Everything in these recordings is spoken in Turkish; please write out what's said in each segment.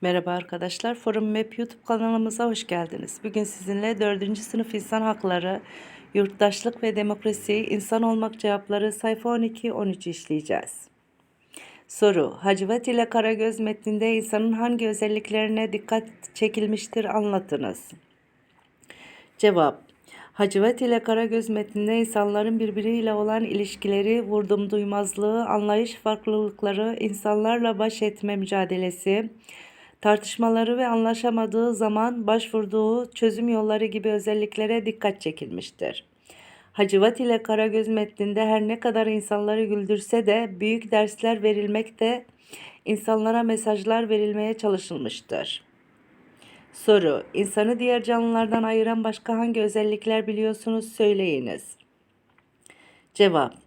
Merhaba arkadaşlar, Forum Map YouTube kanalımıza hoş geldiniz. Bugün sizinle 4. sınıf insan hakları, yurttaşlık ve demokrasi, insan olmak cevapları sayfa 12-13 işleyeceğiz. Soru, Hacivat ile Karagöz metninde insanın hangi özelliklerine dikkat çekilmiştir anlatınız. Cevap Hacivat ile Karagöz metninde insanların birbiriyle olan ilişkileri, vurdum duymazlığı, anlayış farklılıkları, insanlarla baş etme mücadelesi, tartışmaları ve anlaşamadığı zaman başvurduğu çözüm yolları gibi özelliklere dikkat çekilmiştir. Hacivat ile Karagöz metninde her ne kadar insanları güldürse de büyük dersler verilmekte, insanlara mesajlar verilmeye çalışılmıştır. Soru: İnsanı diğer canlılardan ayıran başka hangi özellikler biliyorsunuz söyleyiniz. Cevap: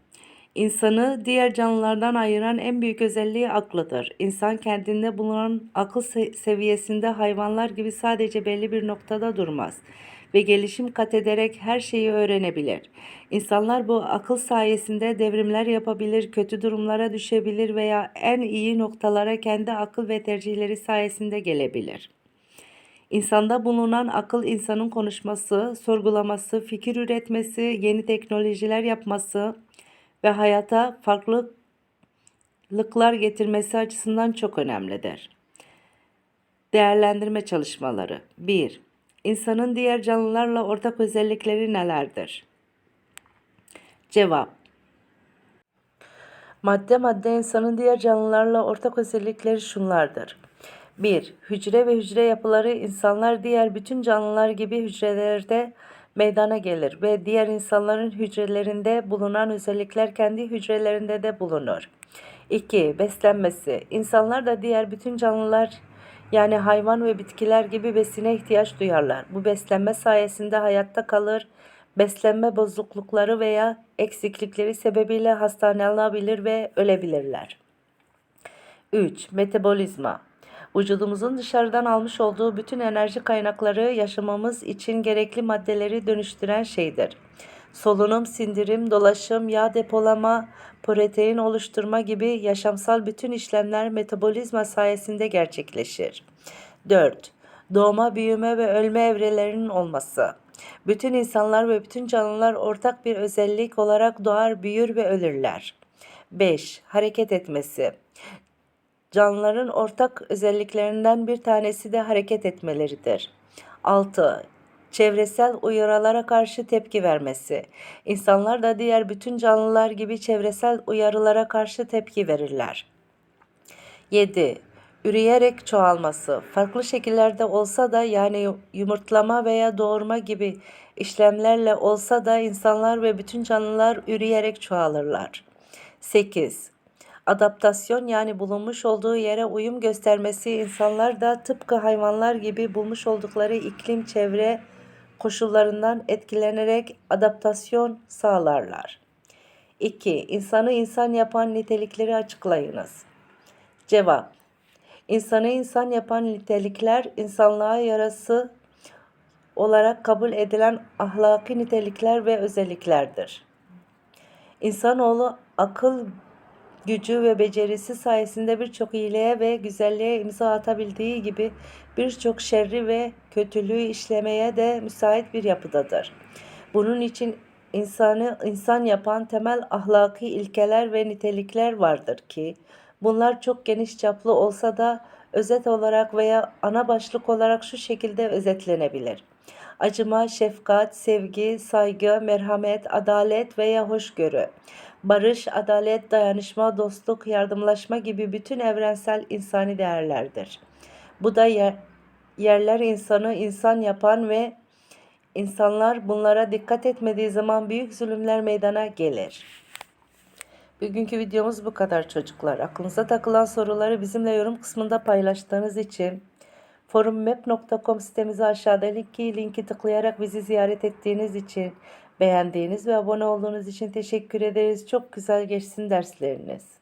İnsanı diğer canlılardan ayıran en büyük özelliği aklıdır. İnsan kendinde bulunan akıl se- seviyesinde hayvanlar gibi sadece belli bir noktada durmaz ve gelişim kat ederek her şeyi öğrenebilir. İnsanlar bu akıl sayesinde devrimler yapabilir, kötü durumlara düşebilir veya en iyi noktalara kendi akıl ve tercihleri sayesinde gelebilir. İnsanda bulunan akıl insanın konuşması, sorgulaması, fikir üretmesi, yeni teknolojiler yapması ve hayata farklılıklar getirmesi açısından çok önemlidir. Değerlendirme çalışmaları 1. İnsanın diğer canlılarla ortak özellikleri nelerdir? Cevap Madde madde insanın diğer canlılarla ortak özellikleri şunlardır. 1. Hücre ve hücre yapıları insanlar diğer bütün canlılar gibi hücrelerde meydana gelir ve diğer insanların hücrelerinde bulunan özellikler kendi hücrelerinde de bulunur. 2. Beslenmesi. İnsanlar da diğer bütün canlılar yani hayvan ve bitkiler gibi besine ihtiyaç duyarlar. Bu beslenme sayesinde hayatta kalır, beslenme bozuklukları veya eksiklikleri sebebiyle hastalanabilir ve ölebilirler. 3. Metabolizma. Vücudumuzun dışarıdan almış olduğu bütün enerji kaynakları yaşamamız için gerekli maddeleri dönüştüren şeydir. Solunum, sindirim, dolaşım, yağ depolama, protein oluşturma gibi yaşamsal bütün işlemler metabolizma sayesinde gerçekleşir. 4. Doğma, büyüme ve ölme evrelerinin olması. Bütün insanlar ve bütün canlılar ortak bir özellik olarak doğar, büyür ve ölürler. 5. Hareket etmesi. Canlıların ortak özelliklerinden bir tanesi de hareket etmeleridir. 6. Çevresel uyarılara karşı tepki vermesi. İnsanlar da diğer bütün canlılar gibi çevresel uyarılara karşı tepki verirler. 7. Üreyerek çoğalması. Farklı şekillerde olsa da yani yumurtlama veya doğurma gibi işlemlerle olsa da insanlar ve bütün canlılar üreyerek çoğalırlar. 8. Adaptasyon yani bulunmuş olduğu yere uyum göstermesi insanlar da tıpkı hayvanlar gibi bulmuş oldukları iklim çevre koşullarından etkilenerek adaptasyon sağlarlar. 2. İnsanı insan yapan nitelikleri açıklayınız. Cevap İnsanı insan yapan nitelikler insanlığa yarası olarak kabul edilen ahlaki nitelikler ve özelliklerdir. İnsanoğlu akıl gücü ve becerisi sayesinde birçok iyiliğe ve güzelliğe imza atabildiği gibi birçok şerri ve kötülüğü işlemeye de müsait bir yapıdadır. Bunun için insanı insan yapan temel ahlaki ilkeler ve nitelikler vardır ki bunlar çok geniş çaplı olsa da özet olarak veya ana başlık olarak şu şekilde özetlenebilir. Acıma, şefkat, sevgi, saygı, merhamet, adalet veya hoşgörü barış, adalet, dayanışma, dostluk, yardımlaşma gibi bütün evrensel insani değerlerdir. Bu da yer, yerler insanı insan yapan ve insanlar bunlara dikkat etmediği zaman büyük zulümler meydana gelir. Bugünkü videomuz bu kadar çocuklar. Aklınıza takılan soruları bizimle yorum kısmında paylaştığınız için forummap.com sitemizi aşağıdaki linki tıklayarak bizi ziyaret ettiğiniz için Beğendiğiniz ve abone olduğunuz için teşekkür ederiz. Çok güzel geçsin dersleriniz.